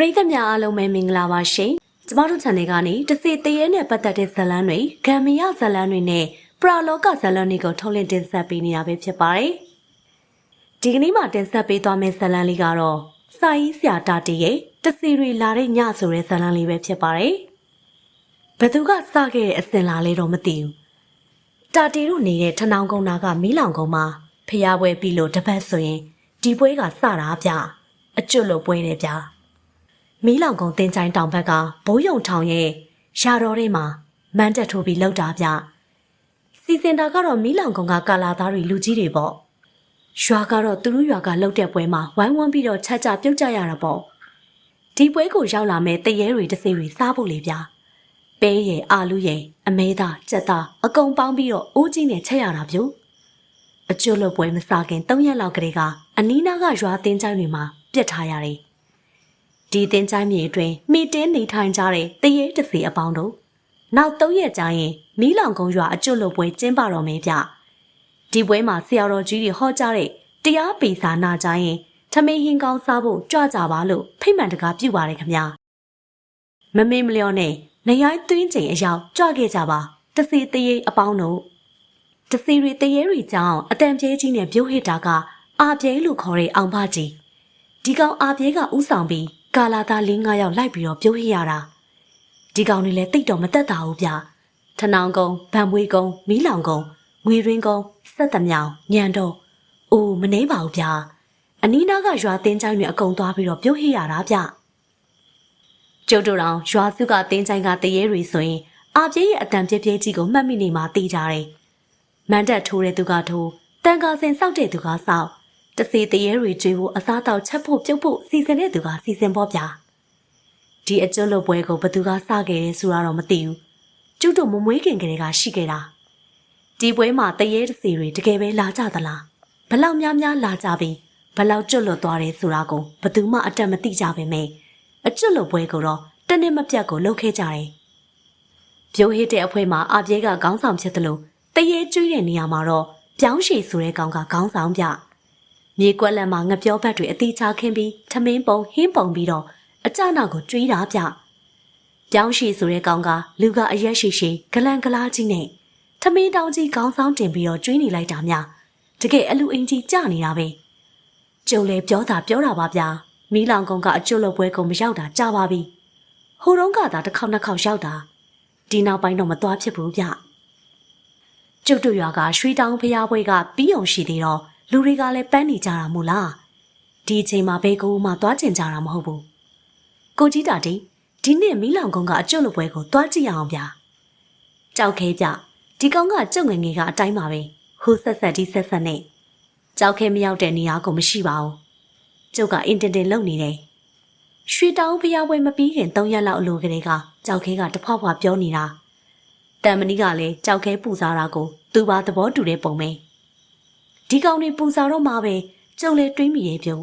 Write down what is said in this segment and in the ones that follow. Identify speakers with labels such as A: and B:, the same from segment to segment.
A: ပရိသတ်များအားလုံးပဲမင်္ဂလာပါရှင်ကျမတို့ channel ကနေတစေတရေနဲ့ပတ်သက်တဲ့ဇာတ်လမ်းတွေဂမ်မီယာဇာတ်လမ်းတွေနဲ့ပရာလောကဇာတ်လမ်းတွေကိုထုတ်လင်းတင်ဆက်ပေးနေတာပဲဖြစ်ပါတယ်ဒီကနေ့မှတင်ဆက်ပေးသွားမယ့်ဇာတ်လမ်းလေးကတော့စာရေးဆရာတာတီရဲ့တစီတွေလာတဲ့ညဆိုတဲ့ဇာတ်လမ်းလေးပဲဖြစ်ပါတယ်ဘယ်သူကစခဲ့တဲ့အစင်လာလေးတော့မသိဘူးတာတီတို့နေတဲ့ထနောင်ကုန်းနာကမီးလောင်ကုန်းမှာဖျားပွဲပြီလို့တပတ်ဆိုရင်ဒီပွဲကစတာဗျအကျွတ်လို့ပွဲတယ်ဗျ မီးလောင်ကုန်းတင်ချိုင်းတောင်ဘက်ကဘိုးယုံထောင်ရဲ့ရာတော်ထဲမှာမန်းတက်ထိုးပြီးလောက်တာဗျစီစင်တာကတော့မီးလောင်ကုန်းကကာလာသားတွေလူကြီးတွေပေါ့ရွာကတော့သူတို့ရွာကလှုပ်တဲ့ပွဲမှာဝိုင်းဝန်းပြီးတော့ချက်ကြပြုတ်ကြရတာပေါ့ဒီပွဲကိုရောက်လာမဲ့တရေတွေတစ်စိတွေစားဖို့လေဗျပဲရည်အာလူရည်အမဲသားကြက်သားအကုန်ပေါင်းပြီးတော့အိုးကြီးနဲ့ချက်ရတာဗျအကျွတ်လွတ်ပွဲမစားခင်၃ရက်လောက်ကလေးကအနီးနားကရွာတင်းချိုင်းတွေမှာပြစ်ထားရတယ် ဒီတင်ချိုင်းမြေအတွင်းမိတင်းနေထိုင်ကြတဲ့တရေတစီအပေါင်းတို့နောက်၃ရက်ကြာရင်မီးလောင်ကုန်းရွာအကျွတ်လွတ်ပွဲကျင်းပတော်မယ်ဗျဒီပွဲမှာဆရာတော်ကြီးတွေဟောကြားတဲ့တရားပေစာနာကြရင်ထမင်းဟင်းကောင်းစားဖို့ကြွကြပါလို့ဖိတ်မှန်တကားပြုပါတယ်ခင်ဗျာမမေ့မလျော့နဲ့နေရိုင်းသွင်းချိန်အရောက်ကြွခဲ့ကြပါတစီတရေအပေါင်းတို့တစီတွေတရေတွေကြောင့်အတန်ပြဲကြီးနဲ့ပြုတ်ဟစ်တာကအာပြဲလို့ခေါ်တဲ့အောင်ဖကြီးဒီကောင်အာပြဲကဥဆောင်ပြီး ကာလာသား၄၅ယောက်လိုက်ပြီးတော့ပြုံးဟိရတာဒီကောင်တွေလည်းတိတ်တော့မတက်တာဘူးဗျထနောင်ကုန်းဗံမွေးကုန်းမီးလောင်ကုန်းငွေရင်းကုန်းဆက်သမြောင်ညံတော့အိုးမနှိမ့်ပါဘူးဗျအနီးနားကရွာတင်းချိုင်းတွေအကုန်သွားပြီးတော့ပြုံးဟိရတာဗျကျုပ်တို့တောင်ရွာစုကတင်းချိုင်းကတရေတွေဆိုရင်အာပြဲရဲ့အတန်ပြဲပြဲကြီးကိုမှတ်မိနေမှသိကြတယ်မန်တက်ထိုးတဲ့သူကထိုးတန်ကာစင်စောက်တဲ့သူကစောက် တစီတရေတွေကျွေးဖို့အစားတောက်ချက်ဖို့ပြုတ်ဖို့စီစဉ်တဲ့သူကစီစဉ်ပေါ့ဗျာဒီအကျွတ်လွတ်ပွဲကိုဘသူကစခဲ့တယ်ဆိုတာတော့မသိဘူးကျုပ်တို့မမွေးခင်ကလေးကရှိခဲ့တာဒီပွဲမှာတရေတစီတွေတကယ်ပဲလာကြသလားဘလောက်များများလာကြပြီးဘလောက်ကျွတ်လွတ်သွားတယ်ဆိုတာကိုဘသူမှအတက်မသိကြပါနဲ့အကျွတ်လွတ်ပွဲကိုတော့တနေ့မပြတ်ကိုလှုပ်ခဲ့ကြတယ်ပြိုးဟစ်တဲ့အဖွဲမှာအပြဲကခေါင်းဆောင်ဖြစ်တယ်လို့တရေကျွေးတဲ့နေရာမှာတော့ပြောင်းရှည်ဆိုတဲ့ကောင်ကခေါင်းဆောင်ပြ မြေကွက်လက်မှာငပြောဘက်တွေအသေးချခင်းပြီးထမင်းပုံဟင်းပုံပြီးတော့အကြနာကိုကျွေးတာပြပြောင်းရှိဆိုတဲ့ကောင်ကလူကအရက်ရှိရှိဂလန်ဂလားကြီးနဲ့ထမင်းတောင်ကြီးခေါင်းဆောင်တင်ပြီးတော့ကျွေးနေလိုက်တာများတကယ်အလူအင်ကြီးကြနေတာပဲကျုံလေပြောတာပြောတာပါဗျာမီးလောင်ကောင်ကအကျွတ်လွတ်ပွဲကုန်မရောက်တာကြာပါပြီဟိုတုန်းကသာတစ်ခေါက်နှစ်ခေါက်ရောက်တာဒီနောက်ပိုင်းတော့မသွားဖြစ်ဘူးဗျကျုပ်တို့ရွာကရွှေတောင်ဖျားပွဲကပြီးအောင်ရှိသေးတော့ လူတွေကလည်းပန်းနေကြတာမို့လားဒီအချိန်မှာဘဲကူမှသွားကျင်ကြတာမဟုတ်ဘူးကိုကြီးတာတီဒီနေ့မီးလောင်ကုန်းကအကျွတ်လိုပွဲကိုသွားကြည့်အောင်ဗျာကြောက်ခဲပြဒီကောင်ကကြုံငယ်ငယ်ကအတိုင်းပါပဲဟိုဆက်ဆက်ဒီဆက်ဆက်နဲ့ကြောက်ခဲမရောက်တဲ့နေရာကိုမရှိပါဘူးကျုပ်ကအင်တင်တင်လုံနေတယ်ရွှေတောင်ဖျားပွဲမပြီးခင်၃ရက်လောက်အလိုကလေးကကြောက်ခဲကတဖွာဖွာပြောနေတာတန်မဏိကလည်းကြောက်ခဲပူစားတာကိုသူပါသဘောတူတဲ့ပုံပဲ ဒီကောင်တွေပူစားတော့မှပဲကျုံလေတွေးမိရဲ့ပြုံး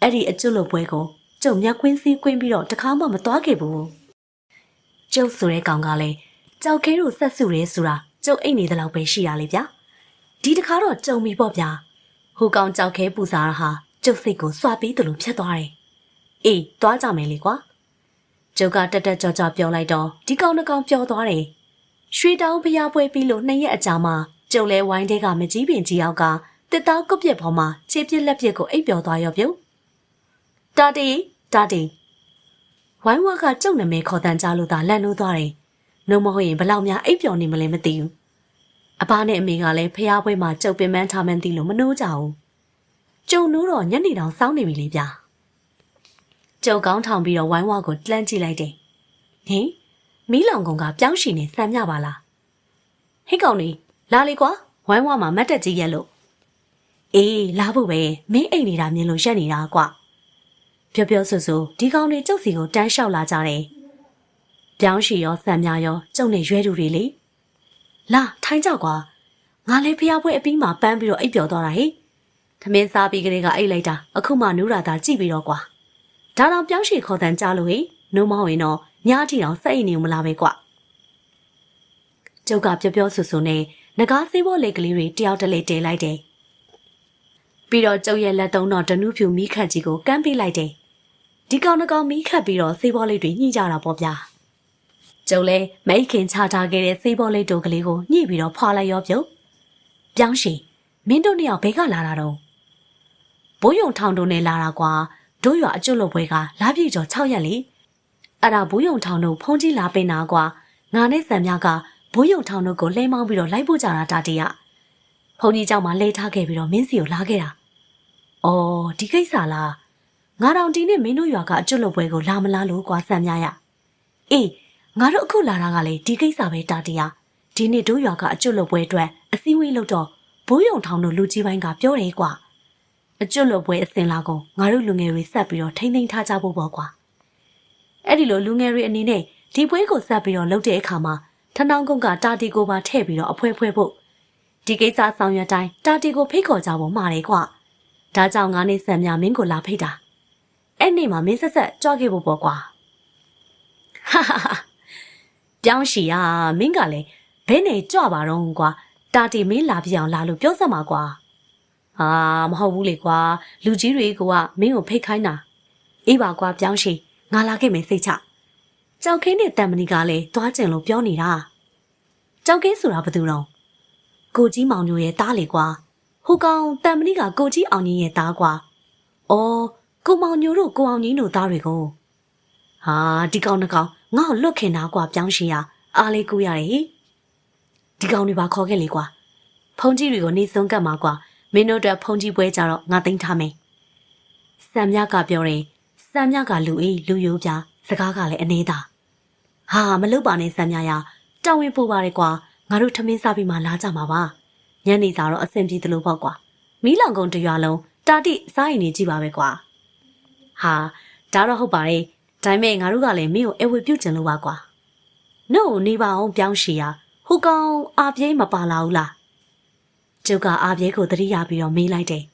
A: အဲ့ဒီအကျွတ်လို့ပွဲကိုကျုံမြက်ခွင်းစည်းခွင်းပြီးတော့တခါမှမသွားခဲ့ဘူးကျုပ်ဆိုတဲ့ကောင်ကလည်းကြောက်ခဲတို့ဆက်စုရဲဆိုတာကျုပ်အိတ်နေတဲ့လောက်ပဲရှိရလေဗျာဒီတခါတော့ကြုံပြီပေါ့ဗျာဟိုကောင်ကြောက်ခဲပူစားတာဟာကျုပ်စိတ်ကိုစွာပြီးတယ်လို့ဖြတ်သွားတယ်အေးသွားကြမယ်လေကွာကျုပ်ကတက်တက်ကြောကြောပြောလိုက်တော့ဒီကောင်တစ်ကောင်ပြောသွားတယ်ရွှေတောင်ဖျားပွဲပြီးလို့နှစ်ရက်အကြာမှာကျုံလဲဝိုင်းတဲကမကြီးပင်ကြီးယောက်က တစ်သားကုတ်ပြက်ပေါ်မှာခြေပြက်လက်ပြက်ကိုအိပ်ပျော်သွားရောပြုတ်တာတီတာတီဝိုင်းဝါကကျုံနမဲခေါ်တန်ကြလို့သာလန့်လို့သွားတယ်နှုံမဟုတ်ရင်ဘလောက်များအိပ်ပျော်နေမလဲမသိဘူးအဘနဲ့အမေကလည်းဖះပွဲမှာကျုပ်ပင်ပန်းထားမှန်းသိလို့မနှိုးကြဘူးကျုံနိုးတော့ညနေတောင်စောင်းနေပြီလေဗျာကျုပ်ကောင်းထောင်ပြီးတော့ဝိုင်းဝါကိုလှမ်းကြည့်လိုက်တယ်ဟင်မီးလောင်ကောင်ကပြောင်းရှည်နေစမ်းမြပါလားဟိတ်ကောင်လေးလာလေကွာဝိုင်းဝါမှာမတ်တက်ကြီးရက်လို့ အေးလာဖို့ပဲမင်းအိမ်နေတာမြင်လို့ရက်နေတာကွာပြောပြောဆိုဆိုဒီကောင်တွေကျုပ်စီကိုတန်းလျှောက်လာကြတယ်ပြောင်းရှည်ရောစံမြရောကျုံနေရွဲတူတွေလေလာထိုင်းကြကွာငါလည်းဖျားပွဲအပြီးမှာပန်းပြီးတော့အိပ်ပျော်သွားတာဟိသမင်းစားပြီးကလေးကအိတ်လိုက်တာအခုမှနူးရာသာကြည့်ပြီးတော့ကွာဒါတော့ပြောင်းရှည်ခေါ်တန်ကြားလို့ဟိနှုံးမဟုတ်ရင်တော့ညအထိတော့စိတ်အိမ်နေမလားပဲကွာကျုပ်ကပြောပြောဆိုဆိုနဲ့ငကားသေးဘောလေကလေးတွေတယောက်တလေတဲလိုက်တယ်။ ပြီးတော့ကျုပ်ရဲ့လက်သုံးတော်ဓနုဖြူမိခတ်ကြီးကိုကမ်းပေးလိုက်တယ်။ဒီကောင်နှကောင်မိခတ်ပြီးတော့ဆေးဘောလေးတွေညှိကြတာပေါ့ဗျာ။ကျုပ်လည်းမိခင်ချထားခဲ့တဲ့ဆေးဘောလေးတို့ကလေးကိုညှိပြီးတော့ဖွာလိုက်ရောပြုတ်။ပြောင်းရှင်မင်းတို့နှစ်ယောက်ဘဲကလာတာတော့ဘိုးယုံထောင်တို့နဲ့လာတာကွာတို့ရွာအကျွတ်လဘွဲကလာပြည့်ကျော်6ရက်လေအဲ့ဒါဘိုးယုံထောင်တို့ဖုန်းကြီးလာပင်တာကွာငါနဲ့ဆံမြကဘိုးယုံထောင်တို့ကိုလှိမ်းမောင်းပြီးတော့လိုက်ပို့ကြတာတာတရဖုန်းကြီးကြောင့်မှလဲထားခဲ့ပြီးတော့မင်းစီကိုလာခဲ့တာ အော်ဒီကိစ္စလားငါတောင်ဒီနေ့မင်းတို့ရွာကအကျွတ်လုပ်ပွဲကိုလာမလားလို့ကွာဆန်မြရအေးငါတို့အခုလာတာကလေဒီကိစ္စပဲတာတရားဒီနေ့တို့ရွာကအကျွတ်လုပ်ပွဲအတွက်အစည်းအဝေးလုပ်တော့ဘိုးယုံထောင်တို့လူကြီးပိုင်းကပြောတယ်ကွာအကျွတ်လုပ်ပွဲအစင်လာကုန်ငါတို့လူငယ်တွေဆက်ပြီးတော့ထိမ့်သိမ်းထားကြဖို့ပေါ့ကွာအဲ့ဒီလိုလူငယ်တွေအနေနဲ့ဒီပွဲကိုဆက်ပြီးတော့လုပ်တဲ့အခါမှာထနောင်းကုန်းကတာတီကိုပါထည့်ပြီးတော့အဖွဲဖွဲဖို့ဒီကိစ္စဆောင်ရွက်တိုင်းတာတီကိုဖိတ်ခေါ်ကြဖို့မှာတယ်ကွာ ဒါကြောင့်ငါနဲ့ဆန်မြမင်းကိုလာဖိတ်တာအဲ့နေ့မှာမင်းဆက်ဆက်ကြွခဲ့ဖို့ပေါ့ကွာဟာဟာဟာပြောင်းရှီရမင်းကလည်းဘဲနေကြွပါတော့ကွာတာတီမင်းလာပြအောင်လာလို့ပြောစမ်းပါကွာဟာမဟုတ်ဘူးလေကွာလူကြီးတွေကမင်းကိုဖိတ်ခိုင်းတာအေးပါကွာပြောင်းရှီငါလာခဲ့မယ်စိတ်ချကြောက်ခင်းနဲ့တန်မဏီကလည်းသွားကျင်လို့ပြောနေတာကြောက်ခင်းဆိုတာဘာတူတော့ကိုကြီးမောင်ညိုရဲ့တားလေကွာ ဟိုကောင်တန်မဏီကကိုကြီးအောင်ကြီးရဲ့တားကွာအော်ကိုမောင်ညိုတို့ကိုအောင်ကြီးတို့သားတွေကိုဟာဒီကောင်တစ်ကောင်ငါ့ကိုလွတ်ခင်တာကွာပြောင်းရှင်ရအားလေးကူရတယ်ဒီကောင်တွေပါခေါ်ခဲ့လေကွာဖုန်ကြီးတွေကိုနေဆုံးကတ်မှာကွာမင်းတို့အတွက်ဖုန်ကြီးပွဲကြတော့ငါသိမ်းထားမယ်စံမြကပြောတယ်စံမြကလူအေးလူယိုးပြစကားကလည်းအနေသာဟာမလုပ်ပါနဲ့စံမြရတောင်းဝင်ပို့ပါလေကွာငါတို့ထမင်းစားပြီးမှလာကြမှာပါ ညနေစာတော့အဆင်ပြေသလိုပေါ့ကွာမီးလောင်ကုန်တရွာလုံးတာတိစားရင်နေကြည့်ပါပဲကွာဟာဒါတော့ဟုတ်ပါတယ်ဒါပေမဲ့ငါတို့ကလည်းမင်းကိုအဝေပြုတ်ကျင်လို့ပါကွာနှုတ်နေပါအောင်ပြောင်းရှည်ရဟိုကောင်အာပြဲမပါလာဘူးလားကျုပ်ကအာပြဲကိုတတိယပြီးတော့မေးလိုက်တယ်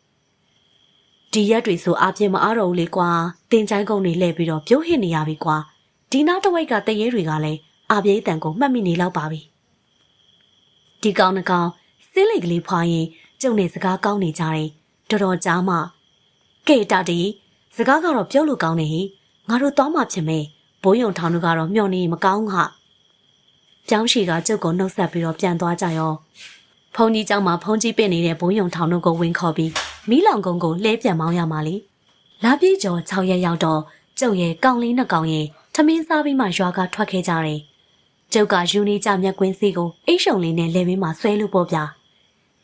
A: ဒီရက်တွေဆိုအာပြဲမအားတော့ဘူးလေကွာတင်ချိုင်းကုန်းတွေလှည့်ပြီးတော့ပြုတ်ဟစ်နေရပြီကွာဒီနားတစ်ဝိုက်ကတရေတွေကလည်းအာပြဲတန်ကိုမှတ်မိနေလောက်ပါပြီဒီကောင်နှကောင် စင်းလိတ်ကလေးဖွာရင်ကျုံနေစကားကောင်းနေကြတယ်တော်တော်ကြားမှကဲတာတီစကားကတော့ပြောလို့ကောင်းနေဟိငါတို့သွားမှဖြစ်မယ်ဘိုးယုံထောင်တို့ကတော့မျောနေမကောင်းဟာကျောင်းရှိကကျုပ်ကိုနှုတ်ဆက်ပြီးတော့ပြန်သွားကြရောဖုန်ကြီးကျောင်းမှာဖုန်ကြီးပင့်နေတဲ့ဘိုးယုံထောင်တို့ကိုဝင်ခေါ်ပြီးမီးလောင်ကုန်းကိုလှဲပြန်မောင်းရမှာလေလာပြေးကျော်6ရက်ရောက်တော့ကျုပ်ရဲ့ကောင်းလေးနှစ်ကောင်ရဲ့ထမင်းစားပြီးမှရွာကထွက်ခဲ့ကြတယ်ကျုပ်ကယူနီကြမျက်ကွင်းစီကိုအိတ်ရှုံလေးနဲ့လဲမင်းမှာဆွဲလို့ပေါ့ဗျာ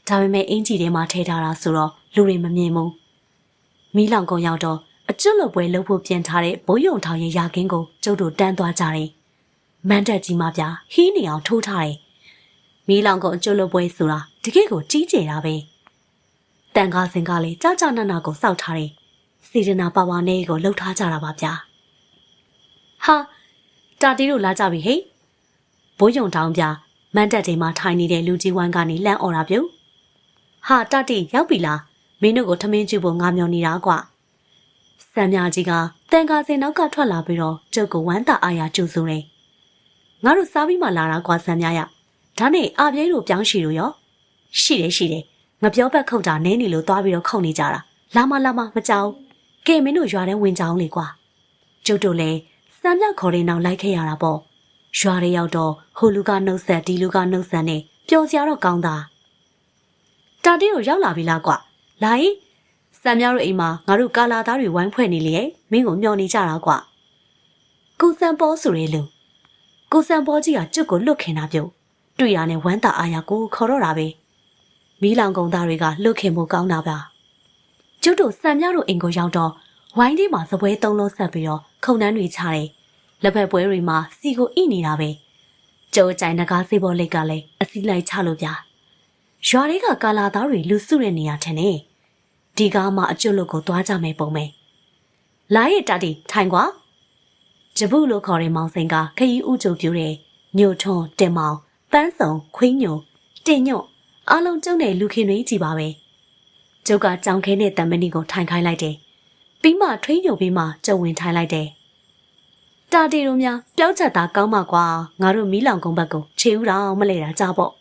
A: ဒါပေမဲ့အင်ကြီးထဲမှာထည့်ထားတာဆိုတော့လူတွေမမြင်ဘူးမီးလောင်ကုန်းရောက်တော့အကျွတ်လွတ်ပွဲလုပ်ဖို့ပြင်ထားတဲ့ဘိုးယုံထောင်ရဲ့ယာကင်းကိုကျုပ်တို့တန်းသွားကြတယ်။မန်းတက်ကြီးမပြဟီးနေအောင်ထိုးထားတယ်။မီးလောင်ကုန်အကျွတ်လွတ်ပွဲဆိုတာတကယ့်ကိုကြီးကျယ်တာပဲ။တန်ကားစင်ကလည်းကြာကြာနာနာကိုစောက်ထားတယ်။စီရနာပါဝါနဲ့ကိုလှုပ်ထားကြတာပါဗျာ။ဟာတာတီတို့လာကြပြီဟဲ့။ဘိုးယုံထောင်ပြမန်းတက်တွေမှာထိုင်နေတဲ့လူကြီးဝမ်းကနေလန့်អော်တာပြုတ်။ ဟာတာတီရောက်ပြီလား။မင်းတို့ကိုထမင်းကျွဖို့ငါမျောနေတာကွာ။စံမြကြီးကတန်ကားစင်နောက်ကထွက်လာပြီးတော့ကျုပ်ကိုဝမ်းသာအားရကြိုဆိုတယ်။ငါတို့စားပြီးမှလာတာကွာစံမြရ။ဒါနဲ့အပြဲတို့ပြောင်းရှိလို့ရောရှိတယ်ရှိတယ်။ငပြောဘက်ခုတ်တာနင်းနေလို့သွားပြီးတော့ခုတ်နေကြတာ။လာမလာမမကြောက်။ကဲမင်းတို့ရွာထဲဝင်ကြအောင်လေကွာ။ကျုပ်တို့လည်းစံမြခေါ်တဲ့နောက်လိုက်ခဲ့ရတာပေါ့။ရွာထဲရောက်တော့ဟိုလူကနှုတ်ဆက်ဒီလူကနှုတ်ဆက်နဲ့ပျော်စရာတော့ကောင်းတာ။ တာတီကိုရောက်လာပြီလားကွာ။လာရင်စံများတို့အိမ်မှာငါတို့ကာလာသားတွေဝိုင်းဖွဲ့နေလေမင်းကိုမျှော်နေကြတာကွာကိုစံပေါ်ဆိုရဲလူကိုစံပေါ်ကြီးကကျွတ်ကိုလွတ်ခင်တာပြုတ်တွေ့ရနဲ့ဝမ်းသာအားရကိုခေါ်တော့တာပဲမီးလောင်ကုံသားတွေကလွတ်ခင်မှုကောင်းတာပါကျွတ်တို့စံများတို့အိမ်ကိုရောက်တော့ဝိုင်းဒီမှာစပွဲသုံးလုံးဆက်ပြီးတော့ခုံနှန်းတွေချတယ်လက်ဖက်ပွဲတွေမှာစီကိုဣနေတာပဲကျိုးကြိုင်နဂါးစေးပေါ်လိတ်ကလည်းအစီလိုက်ချလို့ပြ ရွာတွေကကာလာသားတွေလူစုတဲ့နေရာထင်နေဒီကားမှအကျွတ်လို့ကိုသွားကြမယ်ပုံပဲလာရဲ့တာတီထိုင်ကွာဂျပုလို့ခေါ်တဲ့မောင်စိန်ကခရီးဥကြုံပြူတဲ့ညိုထွန်းတင်မောင်ပန်းစုံခွင်းညိုတင်ညွတ်အားလုံးကျုံတဲ့လူခင်တွေကြီးပါပဲကျုပ်ကကြောင်ခဲနဲ့တံမဏိကိုထိုင်ခိုင်းလိုက်တယ်ပြီးမှထွင်းညိုပြီးမှကျုံဝင်ထိုင်လိုက်တယ်တာတီတို့များပျောက်ချက်သားကောင်းမှကွာငါတို့မီးလောင်ကုန်းဘက်ကိုခြေဥတော်မလဲတာကြပေါ့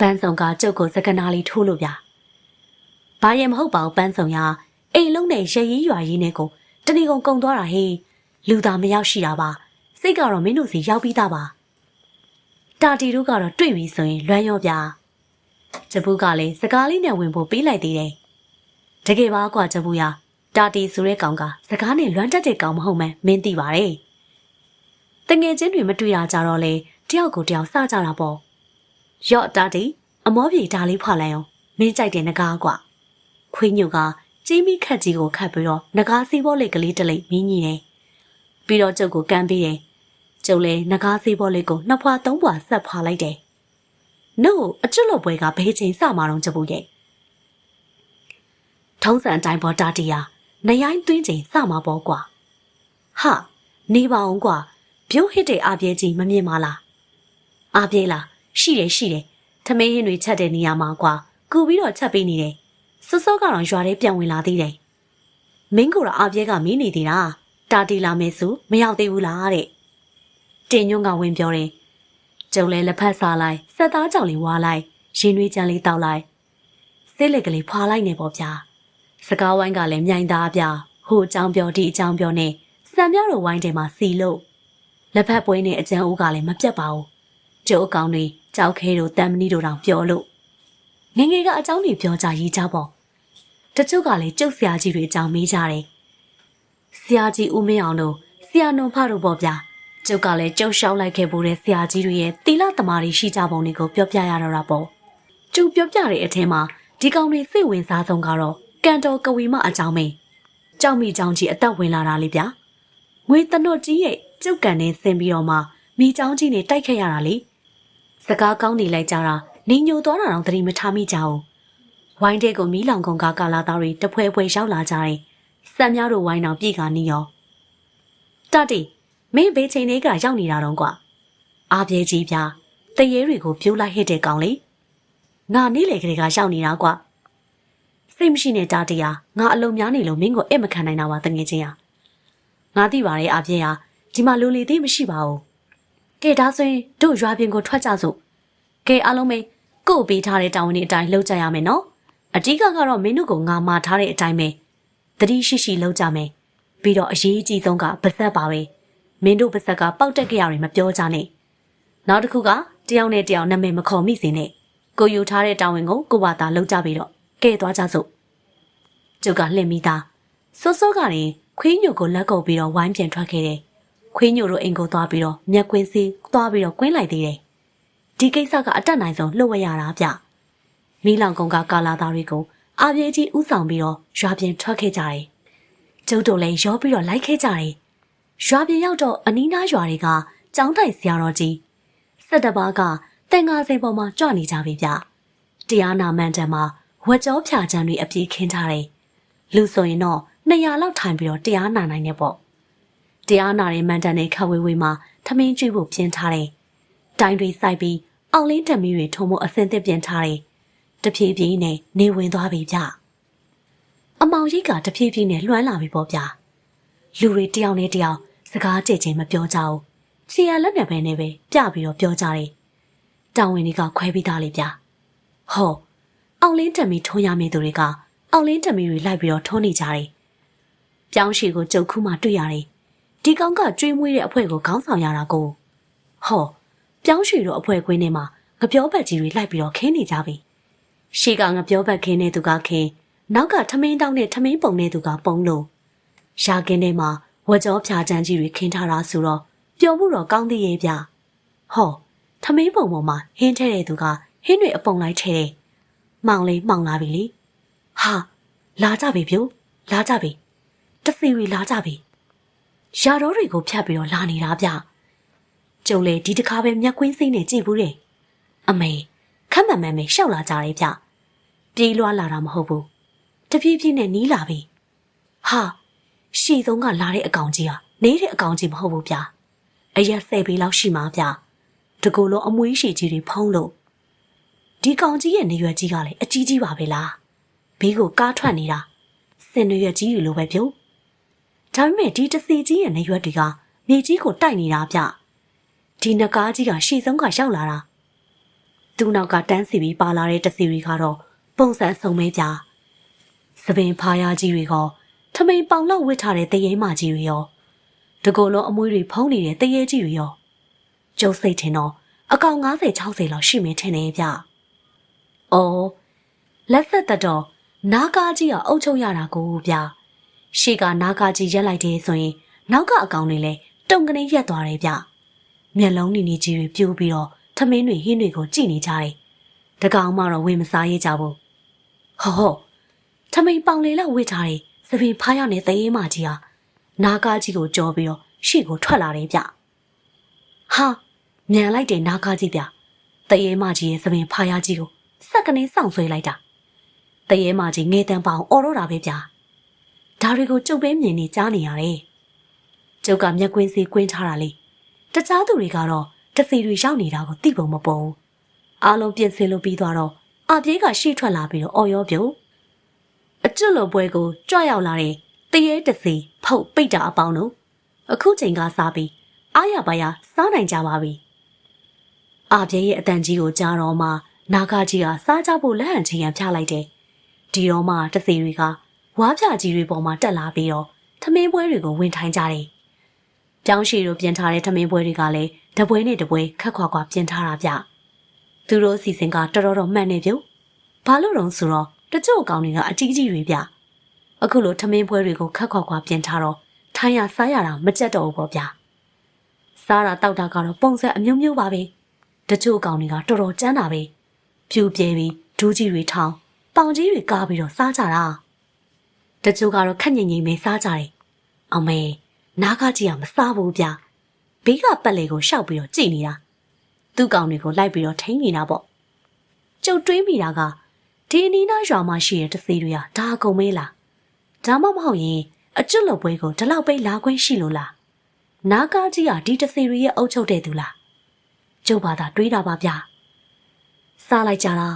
A: ပန်းစုံကကျုပ်ကိုစကနာလေးထိုးလို့ပြဘာရင်မဟုတ်ပါဘူးပန်းစုံရအိမ်လုံးနဲ့ရရီးရွာရီးနဲ့ကိုတတဏီကုံကုံသွားတာဟေးလူသားမရောက်ရှိတာပါစိတ်ကတော့မင်းတို့စီရောက်ပြီးသားပါတာတီတို့ကတော့တွေ့ပြီဆိုရင်လွမ်းရောပြကျပူးကလည်းစကားလေးနဲ့ဝင်ဖို့ပေးလိုက်သေးတယ်တကယ်ပါကွာကျပူရတာတီဆိုတဲ့ကောင်ကစကားနဲ့လွမ်းတတ်တဲ့ကောင်မဟုတ်မှန်းမင်းသိပါတယ်တငယ်ချင်းတွေမတွေ့ရကြတော့လေတယောက်ကိုတယောက်စကြတာပေါ့ ရော့တာတီအမောပြေဒါလေးဖွာလိုက်အောင်မင်းကြိုက်တယ်ငကားကွာခွေးညုတ်ကကျင်းမိခက်ကြီးကိုခတ်ပြီးတော့ငကားစီးဘောလေးကလေးတစ်လိမ့်မင်းကြီးတယ်ပြီးတော့ကျုပ်ကိုကမ်းပြီးတယ်ကျုပ်လည်းငကားစီးဘောလေးကိုနှစ်ဖွာသုံးဖွာဆက်ဖွာလိုက်တယ်နို့အကျွတ်လို့ပွဲကဘေးချင်းစမှာတော့ကျပူရဲ့ထုံးစံအတိုင်းပေါ်တာတီယာနရိုင်းသွင်းချိန်စမှာပေါ့ကွာဟာနေပါအောင်ကွာပြုံးဟစ်တဲ့အပြဲကြီးမမြင်ပါလားအပြဲလား ရှိတယ်ရှိတယ်ထမင်းဟင်းတွေချက်တဲ့နေရာမှာကွာကူပြီးတော့ချက်ပေးနေတယ်စောစောကတော့ရွာထဲပြန်ဝင်လာသေးတယ်မင်းကတော့အပြဲကမင်းနေသေးတာတာတီလာမယ်ဆိုမရောက်သေးဘူးလားတဲ့တင်ညွန့်ကဝင်ပြောတယ်ကျုံလဲလက်ဖက်စားလိုက်ဆက်သားကြောင်လေးဝါလိုက်ရင်နွေးကြမ်းလေးတောက်လိုက်စိတ်လက်ကလေးဖွာလိုက်နေပေါ့ဗျာစကားဝိုင်းကလည်းမြိုင်သားပြဟိုအကြောင်းပြောဒီအကြောင်းပြောနေစံပြတော်ဝိုင်းထဲမှာစီလို့လက်ဖက်ပွဲနဲ့အကျန်းအိုးကလည်းမပြတ်ပါဘူးကျုပ်အကောင်တွေ ကြောက်ခဲတို့တမ်မနီတို့တောင်ပြောလို့ငငယ်ကအကြောင်းတွေပြောကြရေးကြပေါ့တချို့ကလည်းကျုပ်ဆရာကြီးတွေအကြောင်းမေးကြတယ်ဆရာကြီးဦးမင်းအောင်တို့ဆရာနုံဖတို့ပေါ့ဗျာကျုပ်ကလည်းကျုပ်လျှောက်လိုက်ခဲ့ဖို့တဲ့ဆရာကြီးတွေရဲ့တီလာသမားတွေရှိကြပုံတွေကိုပြောပြရတော့တာပေါ့ကျုပ်ပြောပြတဲ့အထင်းမှာဒီကောင်တွေစိတ်ဝင်စားဆုံးကတော့ကန်တော်ကဝီမအကြောင်းမင်းကြောက်မိကြောင်ကြီးအသက်ဝင်လာတာလေဗျာငွေတနွတ်ကြီးရဲ့ကျုပ်ကန်နဲ့ဆင်ပြီးတော့မှမိချောင်းကြီးနဲ့တိုက်ခတ်ရတာလေ စကားကောင်းနေလိုက်ကြတာနင်းညိုသွားတာတော့သတိမထားမိကြဘူးဝိုင်းတဲ့ကိုမီးလောင်ကုန်ကကာလာသားတွေတဖွဲဖွဲရောက်လာကြတယ်စံများတို့ဝိုင်းတော်ပြည်ကနေရောတတိမင်းဘေးချိန်လေးကရောက်နေတာတော့ကွာအားပြေကြီးပြတရေတွေကိုပြိုးလိုက်ဟစ်တဲ့ကောင်လေငါနေ့လေကလေးကရောက်နေတာကွာစိတ်မရှိနဲ့တာတရာငါအလုံးများနေလို့မင်းကိုအစ်မခံနိုင်တာပါတငယ်ချင်းဟာငါသိပါတယ်အပြင်းဟာဒီမှာလူလီသေးမရှိပါဘူး ကဲဒါဆိုရင်တို့ရွာပြင်ကိုထွက်ကြစို့ကဲအားလုံးပဲကို့ပေးထားတဲ့တာဝန်တွေအတိုင်းလုပ်ကြရမယ်နော်အဓိကကတော့မင်းတို့ကိုငါမာထားတဲ့အတိုင်းပဲတတိရှိရှိလုပ်ကြမယ်ပြီးတော့အရေးအကြီးဆုံးကပါသက်ပါပဲမင်းတို့ပါသက်ကပေါက်တက်ကြရတွေမပြောကြနဲ့နောက်တစ်ခုကတယောက်နဲ့တယောက်နာမည်မခေါ်မိစေနဲ့ကိုယူထားတဲ့တာဝန်ကိုကိုပါတာလုပ်ကြပြီးတော့ကဲသွားကြစို့ကျုပ်ကလှင့်မိသားစောစောကရင်ခွေးညိုကိုလက်ကုပ်ပြီးတော့ဝိုင်းပြန်ထွက်ခဲ့တယ် ခွေးညိုတို့အိမ်ကိုသွားပြီးတော့မျက်ကွင်းစီးသွားပြီးတော့ကွင်းလိုက်သေးတယ်ဒီကိစ္စကအတက်နိုင်ဆုံးလှုပ်ဝဲရတာဗျမီးလောင်ကုန်းကကာလာသားတွေကိုအာပြေကြီးဥဆောင်ပြီးတော့ရွာပြင်ထွက်ခဲ့ကြတယ်ကျုပ်တို့လည်းရောပြီးတော့လိုက်ခဲ့ကြတယ်ရွာပြင်ရောက်တော့အနီးနားရွာတွေကကျောင်းတိုင်ဆရာတော်ကြီးဆက်တပါးကတန်ငါစိန်ပေါ်မှာကြွနေကြပြီဗျတရားနာမှန်တမ်းမှာဝက်ကြောဖြာချမ်းတွေအပြေးခင်းထားတယ်လူဆိုရင်တော့200လောက်ထိုင်ပြီးတော့တရားနာနိုင်နေပေါ့ တရားနာတဲ့မန်တန်နဲ့ခဝေးဝေးမှာထမင်းကျွေးဖို့ပြင်ထားတယ်တိုင်းတွေစိုက်ပြီးအောင်လင်းတမီးတွေထုံဖို့အစင်သစ်ပြင်ထားတယ်တဖြည်းဖြည်းနဲ့နေဝင်သွားပြီဗျအမောင်ရိတ်ကတဖြည်းဖြည်းနဲ့လွှမ်းလာပြီပေါ့ဗျလူတွေတယောက်နဲ့တယောက်စကားကြည့်ချင်းမပြောကြဘူးခြေရလက်နဲ့ပဲနဲ့ပဲပြပြီးတော့ပြောကြတယ်တောင်ဝင်တွေကခွဲပြီးသားလေဗျဟောအောင်လင်းတမီထုံးရမယ့်သူတွေက အောင်လင်းတမီတွေလိုက်ပြီးတော့ထုံးနေကြတယ်ပြောင်းရှည်ကိုကြုတ်ခုမှတွေ့ရတယ် ဒီကောင်ကကျွေးမွေးတဲ့အဖွဲကိုခေါင်းဆောင်ရတာကိုဟောပြောင်းရှည်တို့အဖွဲခွင်းထဲမှာငပြောဘက်ကြီးတွေလိုက်ပြီးတော့ခင်းနေကြပြီရှေ့ကငပြောဘက်ခင်းနေသူကခင်းနောက်ကထမင်းတောင်းနဲ့ထမင်းပုံနေသူကပုံလို့ရှာကင်းထဲမှာဝကြောဖြာချမ်းကြီးတွေခင်းထားတာဆိုတော့ပျော်ဖို့တော့ကောင်းသေးရဲ့ဗျဟောထမင်းပုံပေါ်မှာဟင်းထဲတဲ့သူကဟင်းတွေအပုံလိုက်ထဲတယ်မှောင်လေးမှောင်လာပြီလေဟာလာကြပြီပြိုလာကြပြီတစီဝီလာကြပြီ ရာတော်တွေကိုဖြတ်ပြီးတော့လာနေတာဗျကျုံလေဒီတခါပဲမျက်ကွင်းစိမ့်နဲ့ကြည့်ဘူးတယ်အမေခက်မှန်မှန်ပဲရှောက်လာကြတယ်ဗျပြေးလွှားလာတာမဟုတ်ဘူးတပြေးပြေးနဲ့နီးလာပြီဟာရှီဆုံးကလာတဲ့အကောင်ကြီးဟာနေတဲ့အကောင်ကြီးမဟုတ်ဘူးဗျအရက်ဆယ်ပေလောက်ရှိမှာဗျတကူလုံးအမွေးရှည်ကြီးတွေဖုံးလို့ဒီကောင်ကြီးရဲ့နေရွယ်ကြီးကလည်းအကြီးကြီးပါပဲလားဘေးကိုကားထွက်နေတာစင်ရွယ်ကြီးတွေလိုပဲပြုံး ဒါပေမဲ့ဒီတစီကြီးရဲ့နေရွက်တွေကမြေကြီးကိုတိုက်နေတာဗျဒီနကားကြီးကရှေ့ဆုံးကရောက်လာတာသူ့နောက်ကတန်းစီပြီးပါလာတဲ့တစီတွေကတော့ပုံစံစုံမဲပြသပင်ဖားရကြီးတွေကထထမိန်ပေါင်လောက်ဝစ်ထားတဲ့တရေမကြီးတွေရောတကောလုံးအမွှေးတွေဖုံးနေတဲ့တရေကြီးတွေရောကျုပ်စိတ်ထင်တော့အကောင်90 60လောက်ရှိမင်းထင်နေဗျ။အော်လက်သက်တတော်နာကားကြီးကအုပ်ချုပ်ရတာကိုဗျာ။ ရှေ့ကနာကားကြီးရက်လိုက်တယ်ဆိုရင်နောက်ကအကောင်တွေလည်းတုံကနေရက်သွားတယ်ဗျ။မျက်လုံးနီနီကြီးတွေပြိုးပြီးတော့ထမင်းတွေဟင်းတွေကိုကြည့်နေကြတယ်။တကောင်မှတော့ဝေမစားရကြဘူး။ဟောဟောထမိန်ပေါင်လေလောက်ဝစ်ထားတယ်။သပင်ဖားရတဲ့တရေမကြီးဟာနာကားကြီးကိုကြောပြီးတော့ရှေ့ကိုထွက်လာတယ်ဗျ။ဟာမြန်လိုက်တယ်နာကားကြီးဗျ။တရေမကြီးရဲ့သပင်ဖားရကြီးကိုစက်ကနေစောင့်ဆွဲလိုက်တာ။တရေမကြီးငေတန်ပေါင်အော်တော့တာပဲဗျ။ ဒါတွေကိုကျုပ်ပဲမြင်နေကြားနေရတယ်။ကျုပ်ကမျက်ကွင်းစီကွင်းထားတာလေ။တခြားသူတွေကတော့တစီတွေရောက်နေတာကိုသိပုံမပေါ်ဘူး။အားလုံးပြင်ဆင်လို့ပြီးသွားတော့အပြေးကရှေ့ထွက်လာပြီးတော့အော်ရောပြုတ်အကျွတ်လိုပွဲကိုကြွရောက်လာတဲ့တရေတစီဖုတ်ပိတ်တာအပေါင်းတို့အခုချိန်ကစားပြီးအားရပါရစားနိုင်ကြပါပြီ။အာပြဲရဲ့အတန်ကြီးကိုကြားတော့မှနာဂကြီးကစားကြဖို့လက်ဟန်ချင်ရန်ဖျားလိုက်တယ်။ဒီတော့မှတစီတွေက ဝါးပြကြီးတွေပေါ်မှာတက်လာပြီးတော့ထမင်းပွဲတွေကိုဝင်ထိုင်ကြတယ်။ပြောင်းရှည်တို့ပြင်ထားတဲ့ထမင်းပွဲတွေကလည်းတပွဲနဲ့တပွဲခက်ခွာခွာပြင်ထားတာဗျ။သူတို့စီစဉ်ကတော်တော်တော့မှန်နေပြု။ဘာလို့တော့ဆိုတော့တချို့ကောင်တွေကအကြီးကြီးတွေဗျ။အခုလိုထမင်းပွဲတွေကိုခက်ခွာခွာပြင်ထားတော့ထိုင်ရစားရတာမကြက်တော့ဘူးပေါ့ဗျာ။စားတာတောက်တာကတော့ပုံစံအမျိုးမျိုးပါပဲ။တချို့ကောင်တွေကတော်တော်ကြမ်းတာပဲ။ဖြူပြဲပြီးဒူးကြီးတွေထောင်းပေါင်ကြီးတွေကားပြီးတော့စားကြတာ။ တချို့ကတော့ခက်ငိမ့်ငိမ့်ပဲစားကြတယ်။အမေနားကကြီးကမစားဘူးဗျ။ဘေးကပတ်လေကိုရှောက်ပြီးတော့ကြည်နေတာ။သူ့ကောင်တွေကိုလိုက်ပြီးတော့ထိန်းနေတာပေါ့။ကျုပ်တွေးမိတာကဒီနီနာရွာမှာရှိတဲ့တစီတွေကဒါအကုန်မေးလားဒါမှမဟုတ်ရင်အကျွတ်လပွဲကိုဒီလောက်ပဲလာခွင့်ရှိလို့လားနာကားကြီးကဒီတစီတွေရဲ့အုပ်ချုပ်တဲ့သူလားကျုပ်ဘာသာတွေးတာပါဗျာစားလိုက်ကြတာ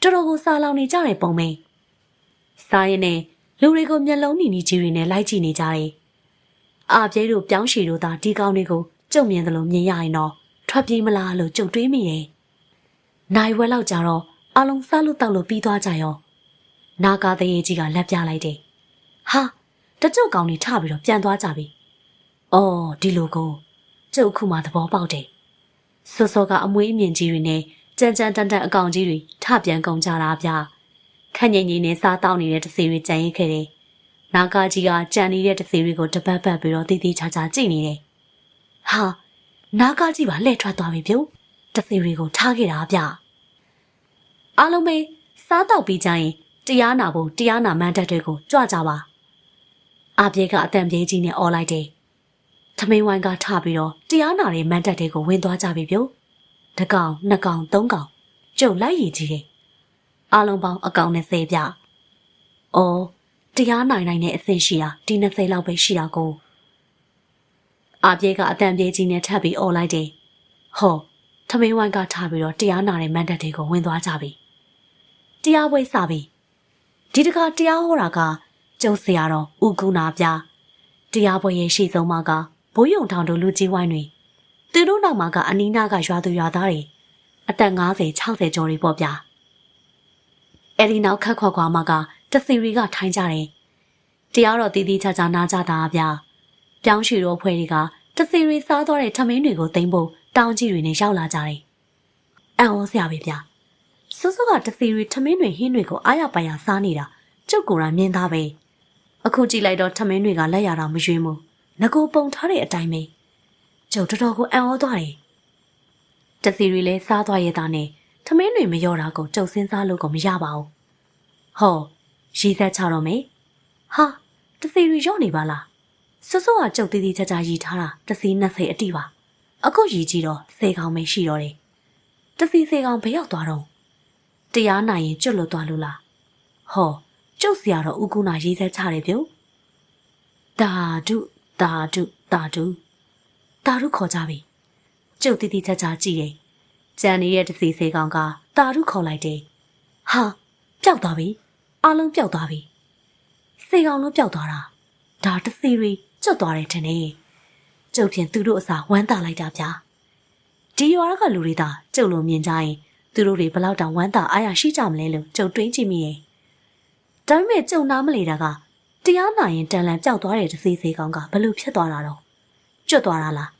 A: တော်တော်ကိုစားလောင်နေကြတယ်ပုံမင်းစားရင်နဲ့ လူတွေကိုမျက်လုံးနီနီကြီးတွေနဲ့လိုက်ကြည့်နေကြတယ်အာပြဲတို့ပြောင်းရှည်တို့သာဒီကောင်းတွေကိုကြုံမြင်တယ်လို့မြင်ရရင်တော့ထွက်ပြေးမလားလို့ကြုံတွေးမိတယ်နိုင်ဝဲလောက်ကြတော့အလုံးစားလို့တောက်လို့ပြီးသွားကြရောနာကာတရေကြီးကလက်ပြလိုက်တယ်ဟာတကြုတ်ကောင်တွေထပြီးတော့ပြန်သွားကြပြီအော်ဒီလိုကိုကျုပ်ခုမှသဘောပေါက်တယ်စောစောကအမွေးအမြင့်ကြီးတွေနဲ့ကြမ်းကြမ်းတန်တန်အကောင်ကြီးတွေထပြန်ကုန်ကြတာဗျ ခက်ငိမ့်ငိမ့်နဲ့စားတောက်နေတဲ့တစီတွေကြံရိတ်ခဲ့တယ်နာကာကြီးကကြံနေတဲ့တစီတွေကိုတပတ်ပတ်ပြီးတော့တီးတီးချာချာကြည့်နေတယ်ဟာနာကာကြီးပါလှည့်ထွက်သွားပြီပြုတ်တစီတွေကိုထားခဲ့တာဗျအားလုံးပဲစားတော့ပြီးကြရင်တရားနာဖို့တရားနာမှန်းတက်တွေကိုကြွကြပါအပြေကအတန်ပြေးကြီးနဲ့អော်လိုက်တယ်ထမင်းဝိုင်းကထပြီးတော့တရားနာတဲ့မှန်းတက်တွေကိုဝင်သွားကြပြီပြုတ်တကောင်နှစ်ကောင်သုံးကောင်ကျုပ်လိုက်ရည်ကြီးတယ် အားလုံးပေါင်းအကောင်20ပြအော်တရားနိုင်နိုင်တဲ့အဆင့်ရှိတာဒီ20လောက်ပဲရှိတာကိုအပြေကအတန်ပြေးကြီးနဲ့ထပ်ပြီးអော်လိုက်တယ်ဟောထမင်းဝိုင်းကထားပြီးတော့တရားနာတဲ့မှန်းတက်တွေကိုဝင်သွားကြပြီတရားပွဲစပြီဒီတခါတရားဟောတာကကျုပ်ဆရာတော်ဦးကုနာပြတရားပွဲရဲ့ရှေ့ဆုံးမှာကဘိုးယုံထောင်တို့လူကြီးဝိုင်းတွေသူတို့နောက်မှာကအနီးနားကရွာသူရွာသားတွေအသက်50 60ကျော်တွေပေါ့ဗျာ အဲ့ဒီနောက်ခက်ခွာခွာမှာကတစီရီကထိုင်းကြတယ်တရားတော်တီးတီးချာချာနားကြတာဗျာပြောင်းရွှေတို့ဖွဲ့တွေကတစီရီစားသွားတဲ့ထမင်းတွေကိုသိမ့်ဖို့တောင်းကြီးတွေနဲ့ရောက်လာကြတယ်အံ့ဩစရာပဲဗျာစိုးစိုးကတစီရီထမင်းတွေဟင်းတွေကိုအားရပါရစားနေတာကျုပ်ကိုယ်တိုင်မြင်သားပဲအခုကြည့်လိုက်တော့ထမင်းတွေကလက်ရတာမရွေးဘူးငကိုပုံထားတဲ့အတိုင်းပဲကျုပ်တော်တော်ကိုအံ့ဩသွားတယ်တစီရီလည်းစားသွားရတဲ့နဲ့ ထမင်းတွေမလျော့တာကိုကျုပ်စဉ်းစားလို့ကိုမရပါဘူးဟောရီသက်ချတော့မေဟာတစီရီလျော့နေပါလားစိုးစိုးကကျုပ်တီးတီးချာချာရီထားတာတစီ20အတိပါအခုရီကြည့်တော့စေကောင်မရှိတော့တယ်တစီစေကောင်ဘယ်ရောက်သွားတော့တရားနိုင်ရင်ကျွတ်လွတ်သွားလို့လားဟောကျုပ်စရာတော့ဥကုနာရေးဆက်ချတယ်ပြုတ်တာဒုတာဒုတာဒုတာဒုခေါ်ကြပြီကျုပ်တီတီချာချာကြည့်တယ် ကြံနေတဲ့တစီစေကောင်ကတာဒုခေါ်လိုက်တယ်ဟာပျောက်သွားပြီအလုံးပျောက်သွားပြီစေကောင်လုံးပျောက်သွားတာဒါတစီရီကျွတ်သွားတယ်ထင်တယ်ကျုပ်ဖြင့်သူတို့အစာဝမ်းသာလိုက်တာဗျာဒီရွာကလူတွေသာကျုပ်လိုမြင်ကြရင်သူတို့တွေဘလောက်တောင်ဝမ်းသာအားရရှိကြမလဲလို့ကျုပ်တွေးကြည့်မိတယ်ဒါပေမဲ့ကျုံနာမလေတာကတတရားနာရင်တန်လန်ပျောက်သွားတဲ့တစီစီကောင်ကဘလို့ဖြစ်သွားတာတော့ကျွတ်သွားတာလား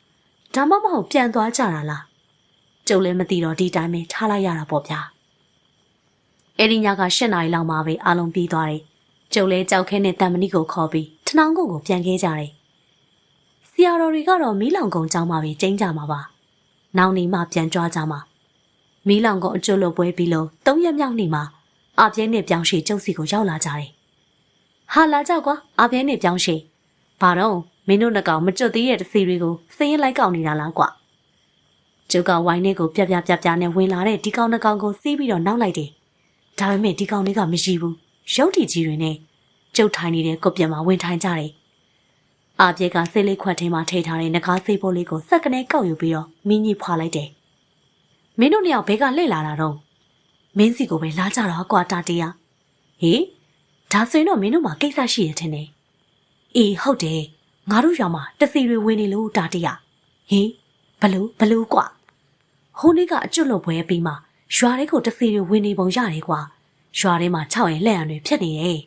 A: ဒါမှမဟုတ်ပြန်သွားကြတာလား ကျုပ်လည်းမသိတော့ဒီတိုင်းပဲထားလိုက်ရတာပေါ့ဗျာအဲ့ဒီညက၈နာရီလောက်မှပဲအားလုံးပြီးသွားတယ်ကျုပ်လည်းကြောက်ခဲနဲ့တန်မဏိကိုခေါ်ပြီးထနောင်းကုတ်ကိုပြန်ခဲ့ကြတယ်ဆရာတော်တွေကတော့မီးလောင်ကုန်းကျောင်းမှာပဲကျင်းကြမှာပါနောက်နေမှပြန်ကြွားကြမှာမီးလောင်ကုန်းအကျွတ်လို့ပွဲပြီးလို့၃ရက်မြောက်နေ့မှာအပြင်းနဲ့ပြောင်းရှည်ကျုပ်စီကိုရောက်လာကြတယ်ဟာလာကြကွာအပြင်းနဲ့ပြောင်းရှည်ဘာတော့မင်းတို့နှစ်ကောင်မကြွသေးတဲ့တစီတွေကိုစင်းရင်လိုက်ကောက်နေတာလားကွာ ကျုပ်ကဝိုင်းထဲကိုပြပြပြပြနဲ့ဝင်လာတဲ့ဒီကောင်နှစ်ကောင်ကိုစီးပြီးတော့နောက်လိုက်တယ်ဒါပေမဲ့ဒီကောင်တွေကမရှိဘူးရုပ်တည်ကြီးတွေနဲ့ကျုပ်ထိုင်နေတဲ့ကုတ်ပြက်မှာဝင်ထိုင်ကြတယ်အာပြက်ကဆေးလေးခွက်ထဲမှာထည့်ထားတဲ့ငကားဆေးပိုးလေးကိုစက်ကနေကောက်ယူပြီးတော့မင်းကြီးဖွာလိုက်တယ်မင်းတို့နှစ်ယောက်ဘဲကလှည့်လာတာတော့မင်းစီကိုပဲလာကြတော့ကွာတာတီးရဟေးဒါဆိုရင်တော့မင်းတို့မှာကိစ္စရှိရထင်တယ်အေးဟုတ်တယ်ငါတို့ရောင်မှာတစီတွေဝင်နေလို့တာတီးရဟေးဘလို့ဘလို့ကွာ ဟိုနေ့ကအကျွတ်လို့ပွဲပြီးမှရွာလေးကိုတစီတွေဝင်နေပုံရတယ်ကွာရွာထဲမှာ၆ရင်လက်ရံတွေဖြစ်နေတယ်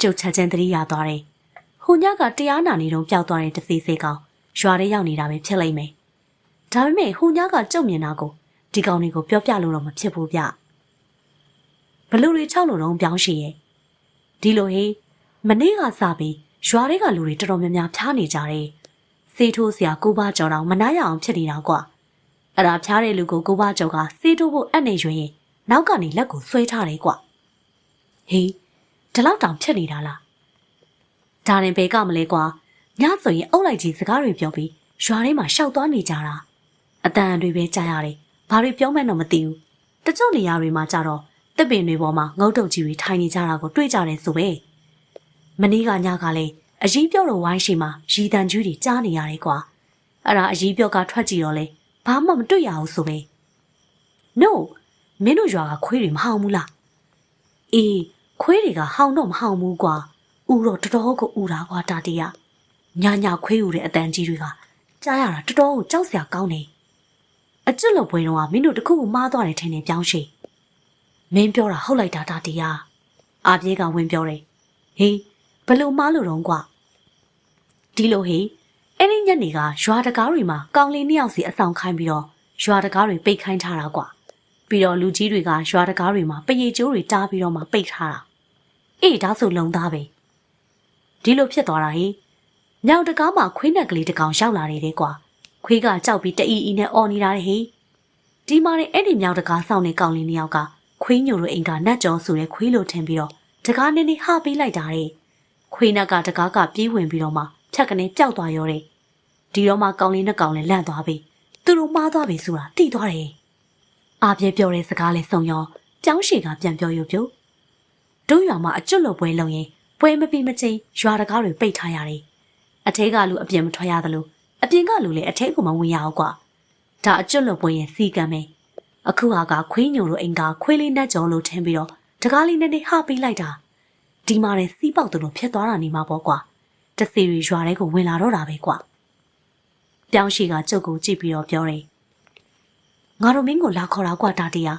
A: ကျုပ်ချက်ချင်းတတိရသွားတယ်ဟိုညကတရားနာနေတော့ပျောက်သွားတဲ့တစီစေကောင်ရွာထဲရောက်နေတာပဲဖြစ်လိမ့်မယ်ဒါပေမဲ့ဟိုညကကြုံမြင်တာကိုဒီကောင်တွေကိုပြောပြလို့တော့မဖြစ်ဘူးဗျဘလူတွေ၆လို့တော့ပြောင်းရှိရဲ့ဒီလိုဟေးမနေ့ကစပြီးရွာတွေကလူတွေတော်တော်များများဖျားနေကြတယ်စေးထိုးစရာကိုပါကြော်တော့မနာရအောင်ဖြစ်နေတာကွာ အဲ့ဒါဖျားတဲ့လူကိုကိုပါကြော်ကစေးထိုးဖို့အပ်နေရွင်ရင်နောက်ကနေလက်ကိုဆွဲထားတယ်ကွာဟေးဒီလောက်တောင်ဖြစ်နေတာလားဒါရင်ဘဲကမလဲကွာညဆိုရင်အုပ်လိုက်ကြီးစကားတွေပြောပြီးရွာထဲမှာရှောက်သွားနေကြတာအတန်တွေပဲကြားရတယ်ဘာတွေပြောမှန်းတော့မသိဘူးတချို့နေရာတွေမှာကြတော့တစ်ပင်တွေပေါ်မှာငုတ်တုတ်ကြီးတွေထိုင်နေကြတာကိုတွေ့ကြတယ်ဆိုပဲမနေ့ကညကလည်းအကြီးပြော့တော့ဝိုင်းရှိမှာရီတန်ကြီးတွေကြားနေရတယ်ကွာအဲ့ဒါအကြီးပြော့ကထွက်ကြည့်တော့လေ ဘာမှမတွေ့ရဘူးဆိုပဲ no မင်းတို့ရွာကခွေးတွေမဟောင်ဘူးလားအေးခွေးတွေကဟောင်တော့မဟောင်ဘူးကွာဥတော့တော်တော်ကိုဥတာကွာတာတီးရညာညာခွေးဥတဲ့အတန်ကြီးတွေကကြားရတာတော်တော်ကိုကြောက်စရာကောင်းနေအကျွတ်လို့ပွဲတော့ကမင်းတို့တခုခုမှားသွားတယ်ထင်တယ်ပြောင်းရှိမင်းပြောတာဟုတ်လိုက်တာတာတီးရအာပြေးကဝင်ပြောတယ်ဟေးဘလို့မှားလို့တော့ကွာဒီလိုဟေး အဲ့ဒီညနေကရွာတကားတွေမှာကောင်းလေးနှစ်ယောက်စီအဆောင်ခိုင်းပြီးတော့ရွာတကားတွေပိတ်ခိုင်းထားတာကွာပြီးတော့လူကြီးတွေကရွာတကားတွေမှာပရေကျိုးတွေတားပြီးတော့မှပိတ်ထားတာအေးဒါဆိုလုံသားပဲဒီလိုဖြစ်သွားတာဟေးညောင်တကားမှာခွေးနက်ကလေးတစ်ကောင်ရောက်လာတယ်တဲ့ကွာခွေးကကြောက်ပြီးတအီအီနဲ့အော်နေတာဟေးဒီမှာနေအဲ့ဒီမြောင်တကားစောင့်နေကောင်လေးနှစ်ယောက်ကခွေးညိုလိုအိမ်ကနတ်ကျော်ဆိုတဲ့ခွေးလိုထင်ပြီးတော့တကားနည်းနည်းဟပေးလိုက်တာတဲ့ခွေးနက်ကတကားကပြေးဝင်ပြီးတော့မှဖြတ်ကနေပျောက်သွားရောတဲ့ ဒီတော့မှကောင်လေးနှစ်ကောင်လည်းလန့်သွားပြီသူတို့မှားသွားပြီဆိုတာသိသွားတယ်အာပြဲပြောတဲ့စကားလေးစုံရောကြောင်းရှည်ကပြန်ပြောရုပ်ပြုတ်တို့ရွာမှာအကျွတ်လို့ပွဲလုံးရင်ပွဲမပြီးမချင်းရွာတကားတွေပိတ်ထားရတယ်အထဲကလူအပြင်မထွက်ရသလိုအပြင်ကလူလည်းအထဲကိုမဝင်ရအောင်ကွာဒါအကျွတ်လို့ပွဲရင်စီကံပဲအခုဟာကခွေးညိုလိုအိမ်ကခွေးလေးနဲ့ကြော်လို့ထင်းပြီးတော့တကားလေးနဲ့နေဟပေးလိုက်တာဒီမှာလည်းစီးပေါက်သူလိုဖြစ်သွားတာနေမှာပေါ့ကွာတစီရီရွာထဲကိုဝင်လာတော့တာပဲကွာ ပြောင်းရှိကကျုပ်ကိုကြည့်ပြီးတော့ပြောတယ်ငါတို့မင်းကိုလာခေါ်တာကွာတာတီယာ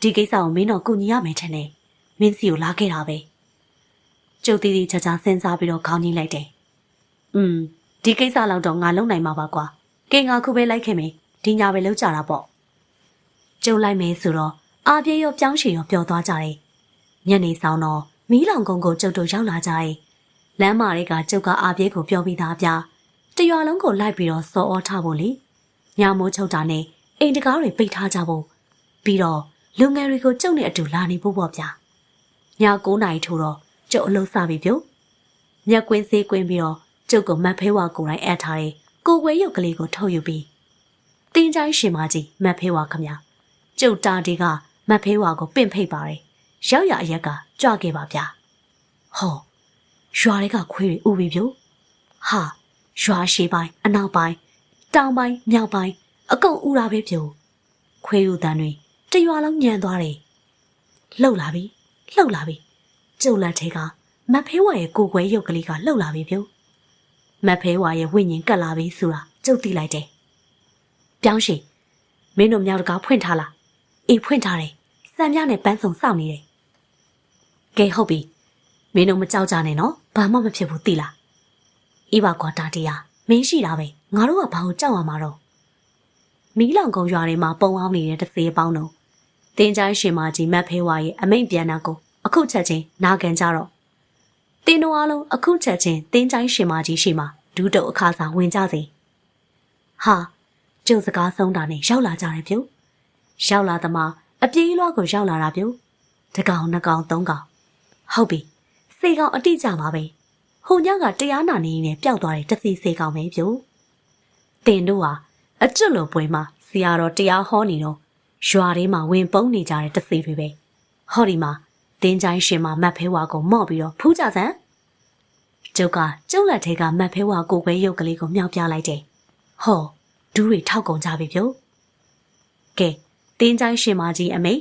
A: ဒီကိစ္စကိုမင်းတော့ကုညီရမယ်ထင်တယ်မင်းစီကိုလာခဲ့တာပဲကျုပ်တီတီချာချာစဉ်းစားပြီးတော့ခေါင်းကြီးလိုက်တယ်อืมဒီကိစ္စလောက်တော့ငါလုံနိုင်မှာပါကွာကင်ငါခုပဲလိုက်ခဲ့မယ်ဒီညာပဲလောက်ကြတာပေါ့ကျုပ်လိုက်မယ်ဆိုတော့အာပြေရောပြောင်းရှည်ရောပျော်သွားကြတယ်ညနေဆောင်တော့မီးလောင်ကုန်းကိုကျုပ်တို့ရောက်လာကြတယ်လမ်းမာတွေကကျုပ်ကအာပြေကိုပြောပြီးသားပြ တရွာလုံးကိုလိုက်ပြီးတော့စော်ဩထားဖို့လေညမိုးချုပ်တာနဲ့အိမ်တကားတွေပိတ်ထားကြဖို့ပြီးတော့လူငယ်တွေကိုကျုပ်နဲ့အတူလာနေဖို့ပေါ့ဗျာည9နာရီထိုးတော့ကျုပ်အလုပ်စပြီပြုတ်မြက်ကွင်းစေးကွင်းပြီးတော့ကျုပ်ကမတ်ဖဲဝါကိုယ်တိုင်အပ်ထားတဲ့ကိုဝဲရုပ်ကလေးကိုထုတ်ယူပြီးတင်းချိုင်းရှင်မကြီးမတ်ဖဲဝါခမကျုပ်တာဒီကမတ်ဖဲဝါကိုပင့်ဖိတ်ပါတယ်ရောက်ရအရက်ကကြွခဲ့ပါဗျာဟောရွာတွေကခွေးတွေဥပြီးပြုတ်ဟာ ရွာရှိပိုင်းအနောက်ပိုင်းတောင်ပိုင်းမြောက်ပိုင်းအကုန်ဥတာပဲပြုတ်ခွေးဥတန်တွေတရွာလုံးညံသွားတယ်လှုပ်လာပြီလှုပ်လာပြီကျုပ်လက်ထဲကမတ်ဖဲဝါရဲ့ကိုကွဲရုပ်ကလေးကလှုပ်လာပြီပြုတ်မတ်ဖဲဝါရဲ့ဝိညာဉ်ကတ်လာပြီဆိုတာကျုပ်သိလိုက်တယ်ပြောင်းရှင်မင်းတို့မြောက်တကားဖွင့်ထားလားအေးဖွင့်ထားတယ်စံပြနဲ့ပန်းစုံစောင့်နေတယ်ကဲဟုတ်ပြီမင်းတို့မကြောက်ကြနဲ့နော်ဘဘာမှမဖြစ်ဘူးသိလား အေးပါကွာတာတရားမင်းရှိတာပဲငါတို့ကဘာကိုကြောက်ရမှာတော့မီးလောင်ကုန်းရွာတွေမှာပုံအောင်နေတဲ့တစ်သေးပေါင်းတော့တင်းချိုင်းရှင်မကြီးမတ်ဖဲဝါရဲ့အမိန့်ပြန်တာကိုအခုချက်ချင်းနာခံကြတော့တင်းတို့အားလုံးအခုချက်ချင်းတင်းချိုင်းရှင်မကြီးရှိမှဒူးတုပ်အခါစာဝင်ကြစေဟာကျုပ်စကားဆုံးတာနဲ့ရောက်လာကြတယ်ပြုရောက်လာသမားအပြေးလွှားကိုရောက်လာတာပြုတကောင်နှစ်ကောင်သုံးကောင်ဟုတ်ပြီစေကောင်အတိအကျပါပဲ ဟိုညကတရားနာနေနေပျောက်သွားတဲ့တသိစေကောင်ပဲပြုတင်တို့ဟာအကျွတ်လိုပွဲမှာဆရာတော်တရားဟောနေတော့ရွာထဲမှာဝင်ပုန်းနေကြတဲ့တသိတွေပဲဟောဒီမှာတင်းချိုင်းရှင်မှာမတ်ဖဲဝါကိုမော့ပြီးတော့ဖူးကြစမ်းကျုပ်ကကျုပ်လက်ထဲကမတ်ဖဲဝါကိုခွဲရုပ်ကလေးကိုမြောက်ပြလိုက်တယ်ဟောဒူးတွေထောက်ကုန်ကြပြီပြုကဲတင်းချိုင်းရှင်မကြီးအမိတ်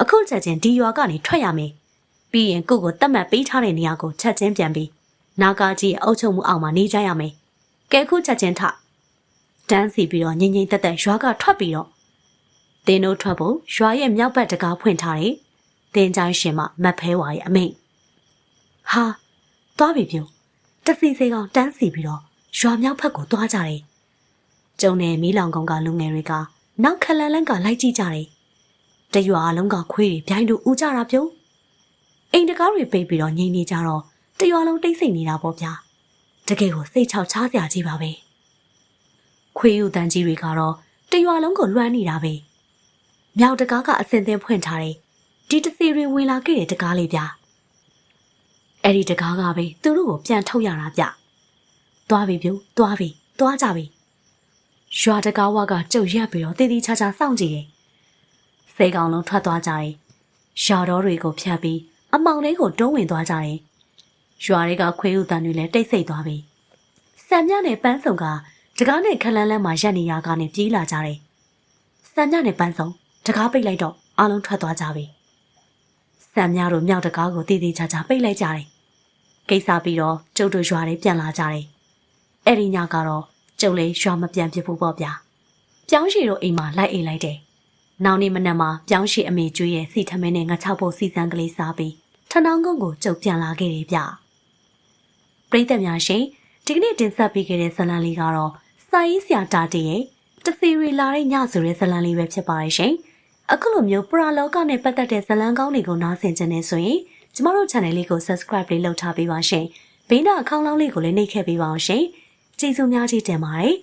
A: အခုချက်ချင်းဒီရွာကနေထွက်ရမယ်ပြီးရင်ကိုယ့်ကိုတတ်မှတ်ပေးထားတဲ့နေရာကိုချက်ချင်းပြန်ပြီး နာကာကြီးအုပ်ချုပ်မှုအောက်မှာနေကြရမယ်ကဲခုချက်ချင်းထတန်းစီပြီးတော့ငိမ့်ငိမ့်တက်တက်ရွာကထွက်ပြီးတော့တင်းတို့ထွက်ဖို့ရွာရဲ့မြောက်ဘက်တကားဖွင့်ထားတယ်တင်းချိုင်းရှင်မမတ်ဖဲဝါရဲ့အမိတ်ဟာသွားပြီပြုတစီစေကောင်တန်းစီပြီးတော့ရွာမြောက်ဘက်ကိုသွားကြတယ်ကျုံနယ်မီးလောင်ကောင်ကလူငယ်တွေကနောက်ခလန်လန်းကလိုက်ကြည့်ကြတယ်။တရွာလုံးကခွေးတွေပြိုင်းတို့ဦးကြတာပြုံး။အိမ်တကားတွေပိတ်ပြီးတော့ငြိမ်နေကြတော့ တရွာလုံးတိတ်ဆိတ်နေတာပေါ့ဗျာ။တကယ်ကိုစိတ်ချောက်ချားစရာကြီးပါပဲ။ခွေးယူတန်ကြီးတွေကတော့တရွာလုံးကိုလွှမ်းနေတာပဲ။မြောက်တကားကအစင်သင်းဖွင့်ထားတယ်။ဒီတစီတွေဝင်လာခဲ့တဲ့တကားလေးဗျာ။အဲ့ဒီတကားကပဲသူတို့ကိုပြန်ထုတ်ရတာဗျ။သွားပြီပြုံးသွားပြီသွားကြပြီ။ရွာတကားဝကကြုတ်ရက်ပြီးတော့တည်တည်ချာချာစောင့်ကြည့်တယ်။စေကောင်လုံးထွက်သွားကြတယ်။ရွာတော်တွေကိုဖြတ်ပြီးအမောင်လေးကိုတွန်းဝင်သွားကြတယ်။ ရွာတွေကခွေးဥတန်တွေလည်းတိတ်ဆိတ်သွားပြီ။စံမြနဲ့ပန်းစုံကတကားနဲ့ခလန်းလန်းမှာရက်နေရကနေပြေးလာကြတယ်။စံမြနဲ့ပန်းစုံတကားပိတ်လိုက်တော့အားလုံးထွက်သွားကြပြီ။စံမြတို့မြောက်တကားကိုတည်တည်ချာချာပိတ်လိုက်ကြတယ်။ကိစ္စပြီးတော့ကျုပ်တို့ရွာတွေပြန်လာကြတယ်။အဲ့ဒီညကတော့ကျုပ်လေးရွာမပြန်ဖြစ်ဘူးပေါ့ဗျာ။ပြောင်းရှည်တို့အိမ်မှာလိုက်အိမ်လိုက်တယ်။နောက်နေ့မနက်မှာပြောင်းရှည်အမေကျွေးရဲ့စီထမင်းနဲ့ငါချောက်ဖို့စီစံကလေးစားပြီးထနောင်းကုန်းကိုကျုပ်ပြန်လာခဲ့တယ်ဗျ။ ပရိသတ်များရှင်ဒီကနေ့တင်ဆက်ပေးခဲ့တဲ့ဇာတ်လမ်းလေးကတော့စာရေးဆရာတာတီရဲ့တစီရီလာတဲ့ညဆိုတဲ့ဇာတ်လမ်းလေးပဲဖြစ်ပါတယ်ရှင်။အခုလိုမျိုးပရာလောကနဲ့ပတ်သက်တဲ့ဇာတ်လမ်းကောင်းတွေကိုနားဆင်ကြနေဆိုရင်ကျမတို့ channel လေးကို subscribe လေးလုပ်ထားပေးပါရှင်။ဘေးနာအကောင့်လောင်းလေးကိုလည်းနှိပ်ခဲ့ပေးပါအောင်ရှင်။ကျေးဇူးများကြီးတင်ပါတယ်